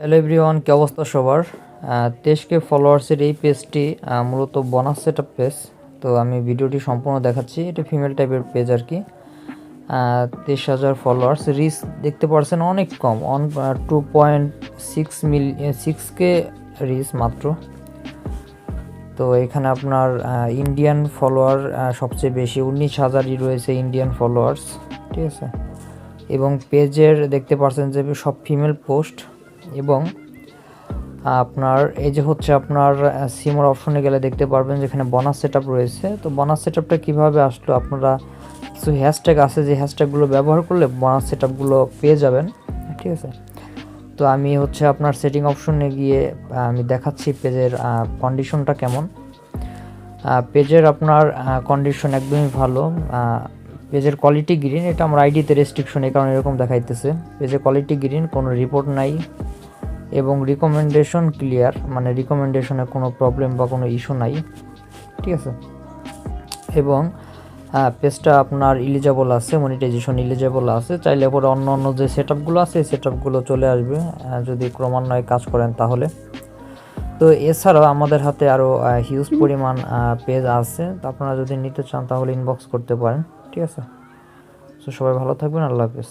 Hello everyone কি অবস্থা সবার? তেইশকে ফলোয়ার্সের এই পেজটি মূলত বোনাস সেট আপ পেজ তো আমি ভিডিওটি সম্পূর্ণ দেখাচ্ছি। এটা ফিমেল টাইপের পেজ আর কি। তেইশ হাজার ফলোয়ার্স রিচ দেখতে পারছেন অনেক কম। On two point six mil six K reach মাত্র। তো এখানে আপনার ইন্ডিয়ান ফলোয়ার সবচেয়ে বেশি। উনিশ হাজারই রয়েছে ইন্ডিয়ান ফলোয়ার্স ঠিক আছে? এবং পেজের দেখতে পারছেন যে সব ফিমেল পোস্ট এবং আপনার, এই যে হচ্ছে আপনার সিমোর অপশনে গেলে দেখতে পারবেন যেখানে বোনাস সেট রয়েছে। তো বোনাস সেট আপটা কীভাবে আসলো? আপনারা কিছু হ্যাশট্যাগ আছে যে হ্যাশট্যাগুলো ব্যবহার করলে বোনাস সেট পেয়ে যাবেন। ঠিক আছে? তো আমি হচ্ছে আপনার সেটিং অপশনে গিয়ে আমি দেখাচ্ছি পেজের কন্ডিশনটা কেমন। পেজের আপনার কন্ডিশন একদমই ভালো। পেজের কোয়ালিটি গ্রিন এটা আমার আইডিতে রেস্ট্রিকশন এই কারণে এরকম দেখাইতেছে। পেজের কোয়ালিটি গ্রিন কোনো রিপোর্ট নাই। এবং রিকমেন্ডেশন ক্লিয়ার মানে রিকমেন্ডেশনে কোনো প্রবলেম বা কোনো ইস্যু নাই, ঠিক আছে? এবং পেজটা আপনার ইলিজেবল আছে মনিটাইজেশন ইলিজেবল আছে, চাইলে পরে অন্য অন্য যে সেট আপগুলো আছে সেট আপগুলো চলে আসবে যদি ক্রমান্বয়ে কাজ করেন তাহলে। তো এছাড়াও আমাদের হাতে আরও হিউজ পরিমাণ পেজ আছে, তো আপনারা যদি নিতে চান তাহলে ইনবক্স করতে পারেন, ঠিক আছে? তো সবাই ভালো থাকবেন, আল্লাহ হাফেজ।